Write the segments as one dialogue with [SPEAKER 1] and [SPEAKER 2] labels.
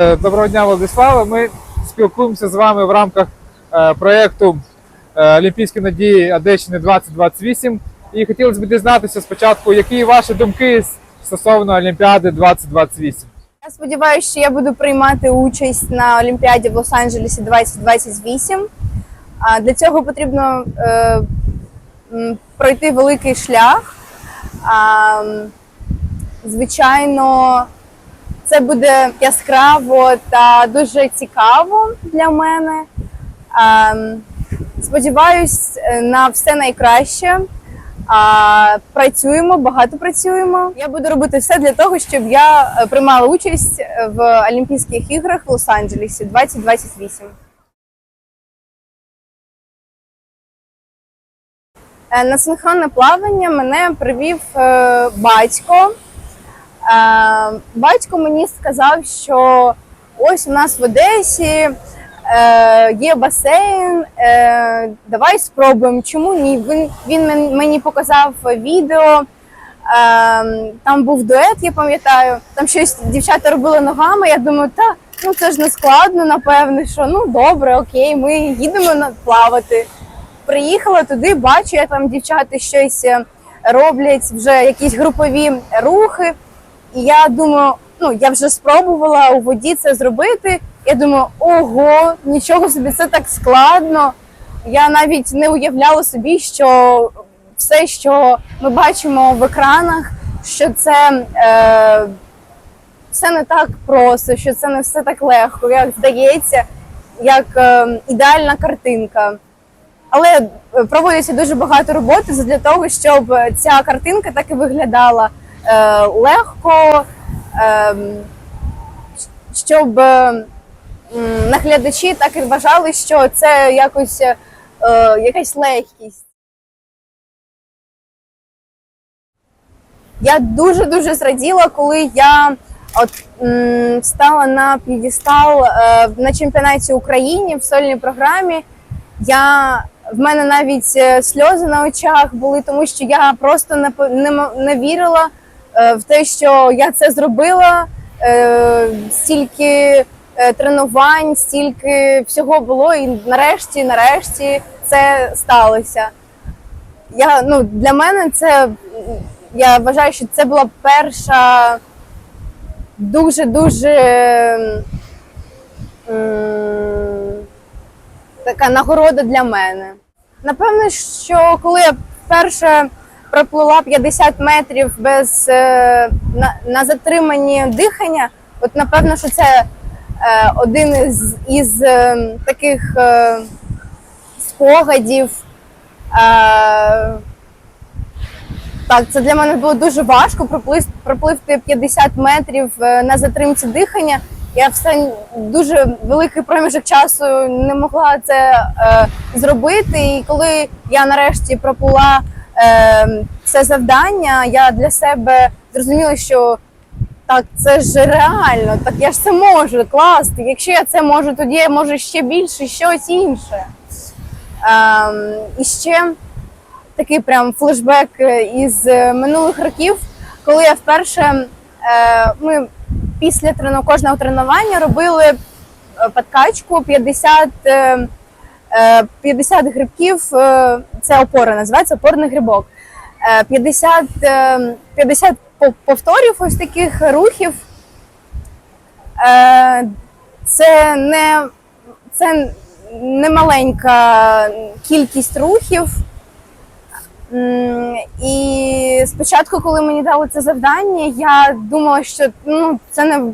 [SPEAKER 1] Е, Доброго дня, Владислава. Ми спілкуємося з вами в рамках е, проєкту е, Олімпійські надії Одещини 2028. І хотілося б дізнатися спочатку, які ваші думки стосовно Олімпіади 2028.
[SPEAKER 2] Я сподіваюся, що я буду приймати участь на Олімпіаді в Лос-Анджелесі 2028. А для цього потрібно пройти великий шлях. Звичайно, це буде яскраво та дуже цікаво для мене. Сподіваюсь е, на все найкраще. Працюємо, багато працюємо. Я буду робити все для того, щоб я е, приймала участь в Олімпійських іграх в Лос-Анджелесі 2028. Е, На синхронне плавання мене привів батько. Е, Батько мені сказав, що ось у нас в Одесі е, є басейн, е, давай спробуємо. Чому ні? Він, він мені показав відео. Там був дует, я пам'ятаю. Там щось дівчата робили ногами. Я думаю, та ну це ж не складно, напевне, що ну добре, окей, ми їдемо плавати. Приїхала туди, бачу, як там дівчата щось роблять, вже якісь групові рухи. І я думаю, ну я вже спробувала у воді це зробити. Я думаю, ого, нічого собі це так складно. Я навіть не уявляла собі, що все, що ми бачимо в екранах, що це е, все не так просто, що це не все так легко, як здається, як е, ідеальна картинка. Але е, проводиться дуже багато роботи для того, щоб ця картинка так і виглядала е, легко, е, щоб е, м, наглядачі так і вважали, що це якось е, якась легкість. Я дуже дуже зраділа, коли я от м, стала на п'єдестал е, на чемпіонаті України в сольній програмі. Я в мене навіть е, сльози на очах були, тому що я просто не не, не вірила в те, що я це зробила. Е, Стільки е, тренувань, стільки всього було, і нарешті, нарешті це сталося. Я, ну, для мене це я вважаю, що це була перша дуже дуже така нагорода для мене. Напевно, що коли я вперше проплила 50 метрів без е, на, на затриманні дихання, от напевно, що це е, один із, із е, таких спогадів. Так, це для мене було дуже важко проплис- пропливти 50 метрів на затримці дихання. Я все дуже великий проміжок часу не могла це е, зробити. І коли я нарешті проплила це завдання, я для себе зрозуміла, що так, це ж реально, так я ж це можу, клас. Якщо я це можу, тоді я можу ще більше, щось інше. Ем, і ще такий прям флешбек е, із е, минулих років, коли я вперше е, ми після кожного тренування робили е, подкачку 50, е, е, 50 грибків. е, Це опора, називається опорний грибок. Е, 50, е, 50 повторів ось таких рухів. Е, Це не, це не маленька кількість рухів. І спочатку, коли мені дали це завдання, я думала, що ну це не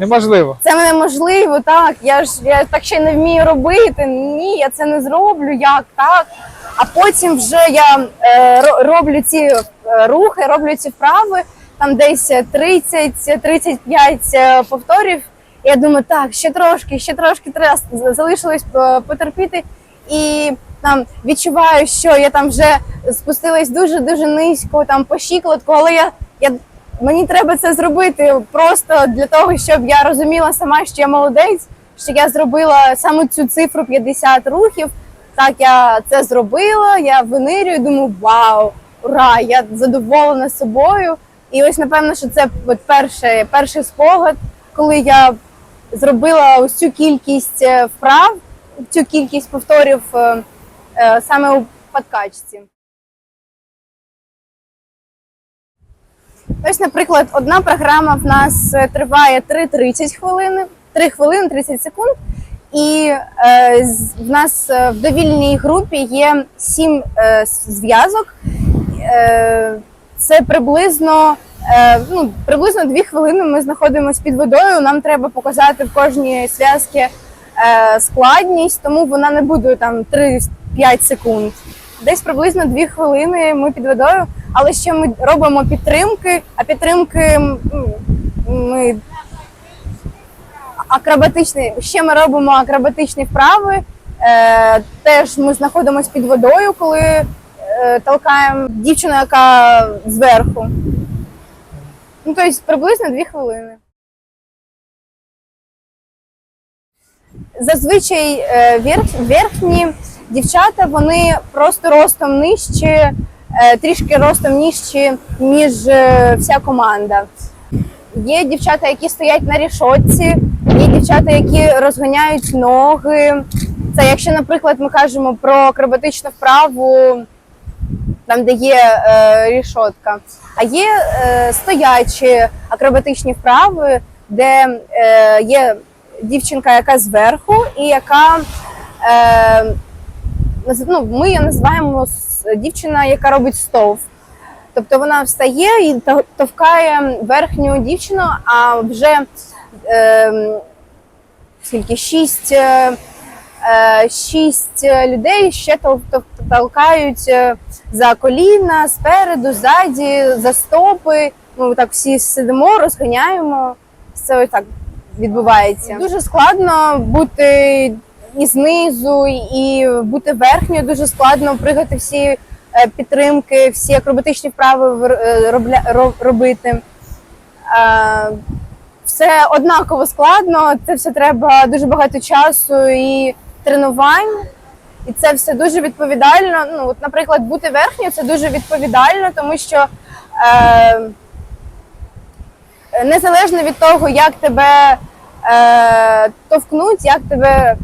[SPEAKER 1] Неможливо.
[SPEAKER 2] це неможливо, так. Я ж я так ще не вмію робити. Ні, я це не зроблю. Як так? А потім вже я е, роблю ці е, рухи, роблю ці вправи, там десь 30-35 е, повторів. Я думаю, так, ще трошки, ще трошки треба залишилось е, потерпіти. І там відчуваю, що я там вже спустилась дуже дуже низько, там по щиколотку, але я, я мені треба це зробити просто для того, щоб я розуміла сама, що я молодець, що я зробила саме цю цифру 50 рухів. Так, я це зробила, я винирюю, думаю, вау, ура! Я задоволена собою. І ось напевно, що це от перший, перший спогад, коли я зробила ось цю кількість е, вправ, цю кількість повторів е, е, саме у подкачці. Ось, наприклад, одна програма в нас е, триває 3-30 хвилин, 3 хвилини 30 секунд. І е, в нас е, в довільній групі є 7 е, зв'язок. Е, це приблизно, е, ну, приблизно 2 хвилини ми знаходимося під водою. Нам треба показати в кожній зв'язці е, складність, тому вона не буде там 3-5 секунд. Десь приблизно 2 хвилини ми під водою, але ще ми робимо підтримки, а підтримки ми акробатичні, ще ми робимо акробатичні вправи. Е, теж ми знаходимося під водою, коли е, толкаємо дівчину, яка зверху. Ну, тобто приблизно 2 хвилини. Зазвичай е, верх, верхні дівчата вони просто ростом нижче, трішки ростом нижче, ніж е, вся команда. Є дівчата, які стоять на рішотці, є дівчата, які розганяють ноги. Це якщо, наприклад, ми кажемо про акробатичну вправу, там, де є е, рішотка. А є е, стоячі акробатичні вправи, де е, є дівчинка, яка зверху, і яка е, ну, ми її називаємо дівчина, яка робить стовп. Тобто вона встає і товкає верхню дівчину, а вже е, скільки шість, е, е, шість людей ще тол- тол- толкають е, за коліна, спереду, ззаді, за стопи. Ми так всі сидимо, розганяємо. Це так відбувається. Дуже складно бути і знизу, і бути верхньою. Дуже складно пригати всі е, підтримки, всі акробатичні вправи е, робити. Е, Все однаково складно, це все треба дуже багато часу і тренувань. І це все дуже відповідально. Ну, от, наприклад, бути верхньою це дуже відповідально, тому що е, незалежно від того, як тебе е, товкнуть, як тебе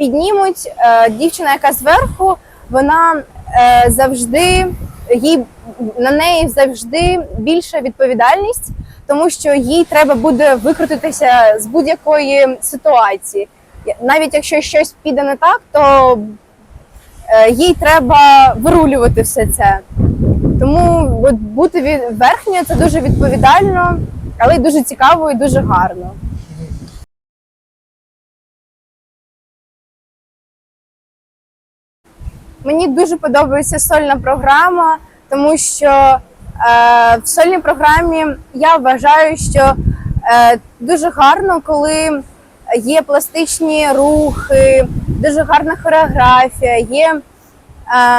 [SPEAKER 2] піднімуть, е, дівчина, яка зверху, вона е, завжди їй на неї завжди більша відповідальність, тому що їй треба буде викрутитися з будь-якої ситуації. Навіть якщо щось піде не так, то е, їй треба вирулювати все це. Тому от бути верхньою це дуже відповідально, але й дуже цікаво і дуже гарно. Мені дуже подобається сольна програма, тому що е, в сольній програмі я вважаю, що е, дуже гарно, коли є пластичні рухи, дуже гарна хореографія, є е,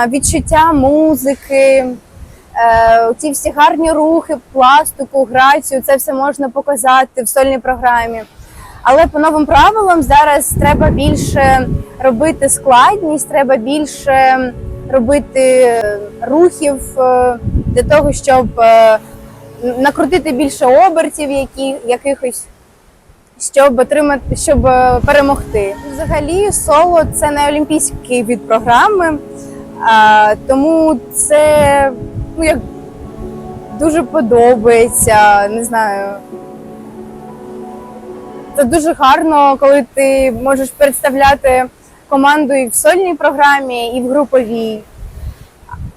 [SPEAKER 2] відчуття музики, е, ці всі гарні рухи, пластику, грацію, це все можна показати в сольній програмі. Але по новим правилам зараз треба більше робити складність, треба більше робити рухів е, для того, щоб е, накрутити більше обертів, які, якихось, щоб отримати, щоб е, перемогти. Взагалі, соло це не олімпійський від програми, тому це ну, як дуже подобається. Не знаю. Це дуже гарно, коли ти можеш представляти команду і в сольній програмі, і в груповій.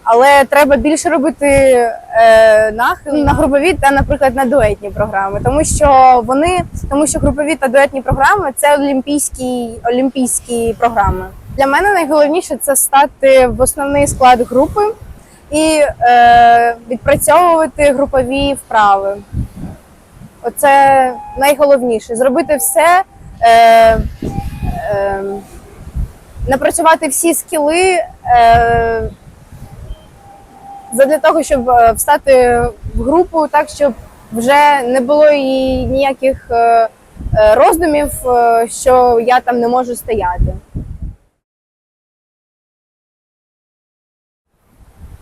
[SPEAKER 2] Але треба більше робити е, нахил на групові та, наприклад, на дуетні програми, тому що вони, тому що групові та дуетні програми це олімпійські, олімпійські програми. Для мене найголовніше це стати в основний склад групи і е, відпрацьовувати групові вправи. Оце найголовніше зробити все, е, е, напрацювати всі скіли е, для того, щоб е, встати в групу так, щоб вже не було і ніяких е, е, роздумів, що я там не можу стояти.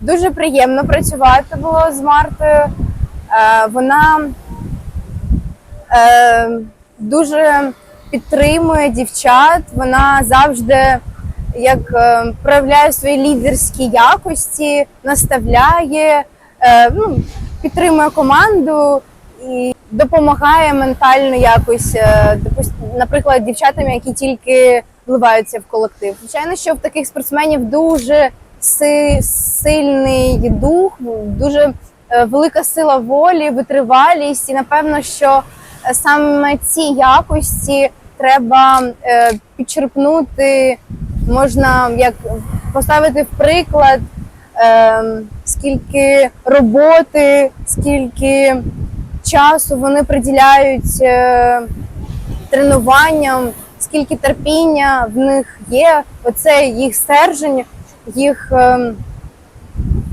[SPEAKER 2] Дуже приємно працювати було з Мартою. Вона дуже підтримує дівчат. Вона завжди як е, проявляє свої лідерські якості, наставляє, е, ну, підтримує команду і допомагає ментально якось, е, наприклад, дівчатам, які тільки вливаються в колектив. Звичайно, що в таких спортсменів дуже си- сильний дух, дуже велика сила волі, витривалість, і напевно, що саме ці якості треба підчерпнути, можна як поставити в приклад, е, скільки роботи, скільки часу вони приділяють е, тренуванням, скільки терпіння в них є. Оце їх стержень, їх е,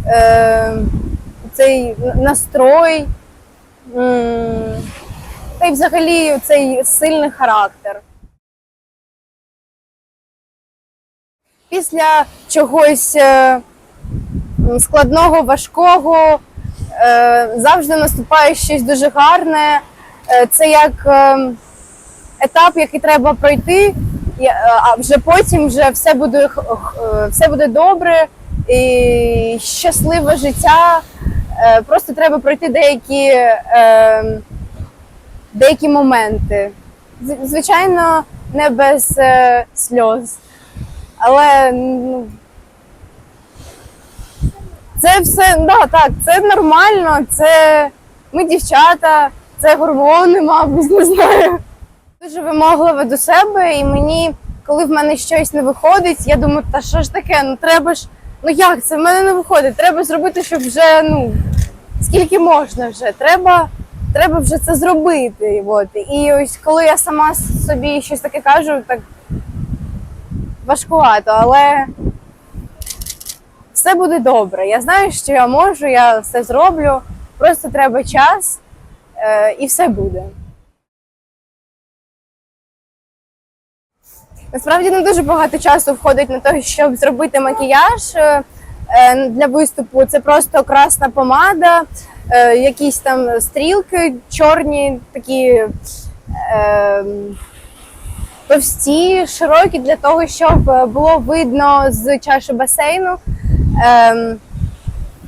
[SPEAKER 2] е, цей настрой. Та й взагалі цей сильний характер. Після чогось е, складного, важкого е, завжди наступає щось дуже гарне. Е, Це як етап, який треба пройти, а вже потім вже все буде, все буде добре і щасливе життя. Просто треба пройти деякі, деякі моменти. Звичайно, не без сльоз. Але ну, це все, да, так, це нормально, це ми дівчата, це гормони, мабуть, не знаю. Дуже вимоглива до себе, і мені, коли в мене щось не виходить, я думаю, та що ж таке, ну треба ж, ну як це в мене не виходить? Треба зробити, щоб вже ну скільки можна вже. Треба, треба вже це зробити. От. І ось коли я сама собі щось таке кажу, так важкувато, але все буде добре. Я знаю, що я можу, я все зроблю. Просто треба час, е, і все буде. Насправді не дуже багато часу входить на те, щоб зробити макіяж е, е, для виступу. Це просто красна помада, якісь там стрілки чорні, такі товсті, широкі для того, щоб е, було видно з чаші басейну. Е,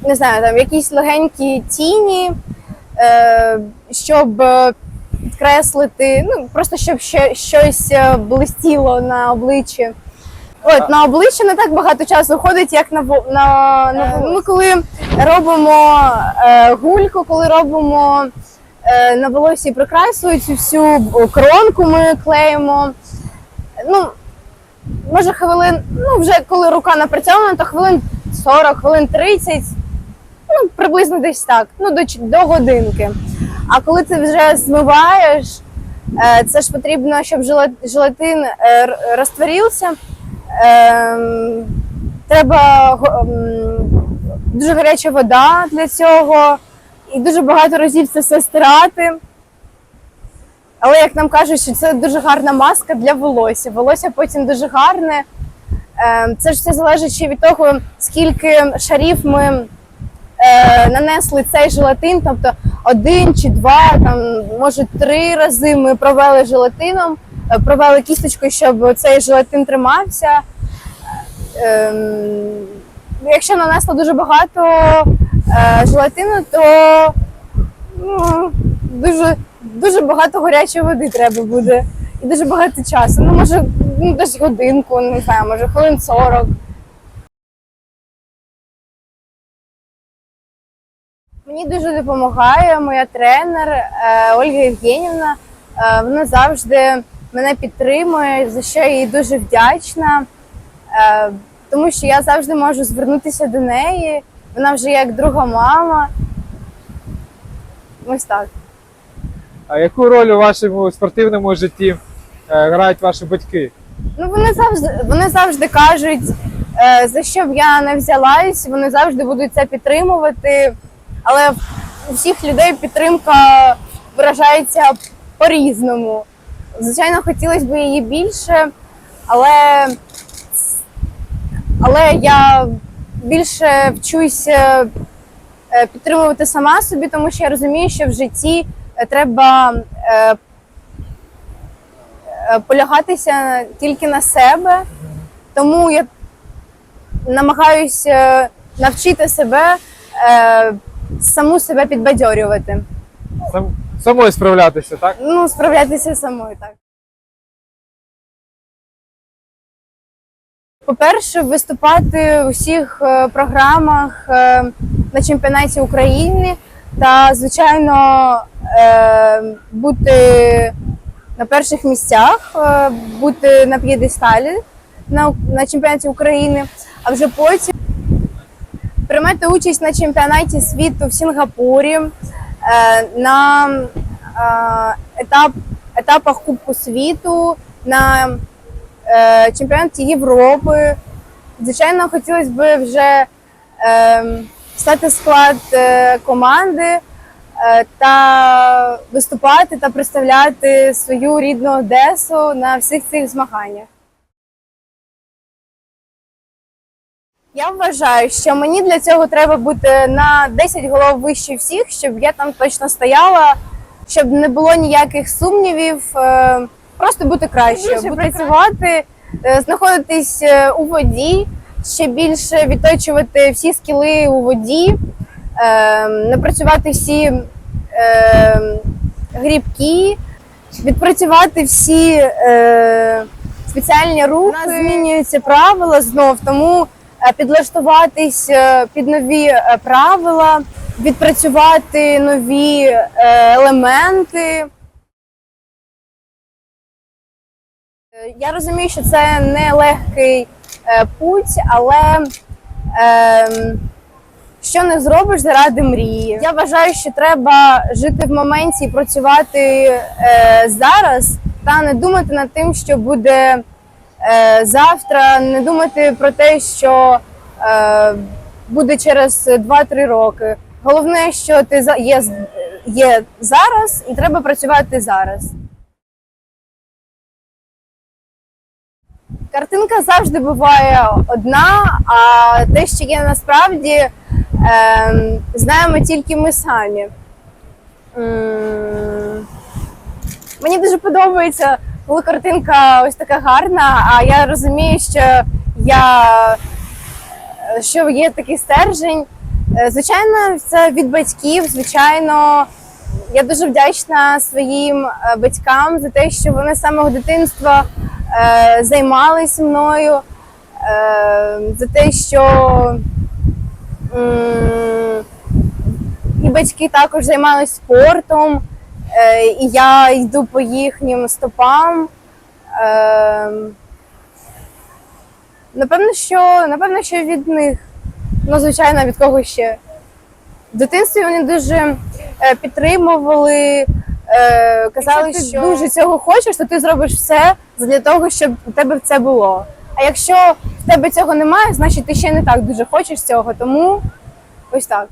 [SPEAKER 2] не знаю, там якісь легенькі тіні, е, щоб е, підкреслити, ну просто щоб ще щось е, блистіло на обличчі. От на обличчя не так багато часу ходить, як на на, на ми коли робимо е, гульку, коли робимо на волосі прикрасу, цю всю коронку ми клеїмо. Ну, може хвилин, ну вже коли рука напрацьована, то хвилин 40, хвилин 30, ну приблизно десь так, ну до, до годинки. А коли ти вже змиваєш, е, це ж потрібно, щоб жела- желатин е, розтворився. Ем, Треба дуже гаряча вода для цього, і дуже багато разів це все стирати. Але як нам кажуть, що це дуже гарна маска для волосся. Волосся потім дуже гарне. Ем, Це ж все залежить ще від того, скільки шарів ми е, нанесли цей желатин, тобто один чи два, там може три рази ми провели желатином, е, провели кісточкою, щоб цей желатин тримався. Ем, якщо нанесло дуже багато желатину, то ну, дуже, дуже багато гарячої води треба буде. І дуже багато часу. Ну, може, ну, десь годинку, не знаю, може хвилин 40. Мені дуже допомагає моя тренер е, Ольга Євгенівна. Е, вона завжди мене підтримує, за що я їй дуже вдячна, е, тому що я завжди можу звернутися до неї. Вона вже як друга мама. Ось так.
[SPEAKER 1] А яку роль у вашому спортивному житті е, грають ваші батьки?
[SPEAKER 2] Ну вони завжди вони завжди кажуть, е, за що б я не взялась, вони завжди будуть це підтримувати. Але у всіх людей підтримка виражається по-різному. Звичайно, хотілося б її більше, але, але я більше вчусь е, е, підтримувати сама собі, тому що я розумію, що в житті е, треба полягатися тільки на себе. Тому я намагаюся навчити себе саму себе підбадьорювати.
[SPEAKER 1] Самою справлятися, так?
[SPEAKER 2] Ну, справлятися самою так. По-перше, виступати у всіх е, програмах е, на чемпіонаті України та, звичайно, е, бути на перших місцях, бути на п'єдесталі на, на чемпіонаті України, а вже потім приймати участь на чемпіонаті світу в Сінгапурі, на етап, етапах Кубку світу, на е, чемпіонаті Європи. Звичайно, хотілося б вже е, стати в склад е, команди е, та виступати та представляти свою рідну Одесу на всіх цих змаганнях. Я вважаю, що мені для цього треба бути на 10 голов вище всіх, щоб я там точно стояла, щоб не було ніяких сумнівів, е, просто бути краще, бути працювати, е, знаходитись е, у воді, ще більше відточувати всі скіли у воді, е, напрацювати всі е, грібки, відпрацювати всі е, спеціальні рухи. У нас змінюються правила знов, тому е, підлаштуватись під нові правила, відпрацювати нові елементи. Я розумію, що це не легкий е, путь, але е, що не зробиш заради мрії. Я вважаю, що треба жити в моменті і працювати е, зараз та не думати над тим, що буде е, завтра, не думати про те, що е, буде через 2-3 роки. Головне, що ти є, є зараз, і треба працювати зараз. Картинка завжди буває одна, а те, що є насправді, ем, знаємо тільки ми самі. Мені дуже подобається, коли картинка ось така гарна, а я розумію, що я що є такий стержень. Е, Звичайно, це від батьків. Звичайно, я дуже вдячна своїм е, батькам за те, що вони з самого дитинства е, займались мною, е, за те, що і батьки також займалися спортом, е, і я йду по їхнім стопам. Напевно, що напевно, що від них. Ну, звичайно, від кого ще. В дитинстві вони дуже підтримували, е, казали,
[SPEAKER 3] Якщо ти
[SPEAKER 2] що дуже цього хочеш, то ти зробиш все для того, щоб у тебе це було. А якщо в тебе цього немає, значить ти ще не так дуже хочеш цього. Тому ось так.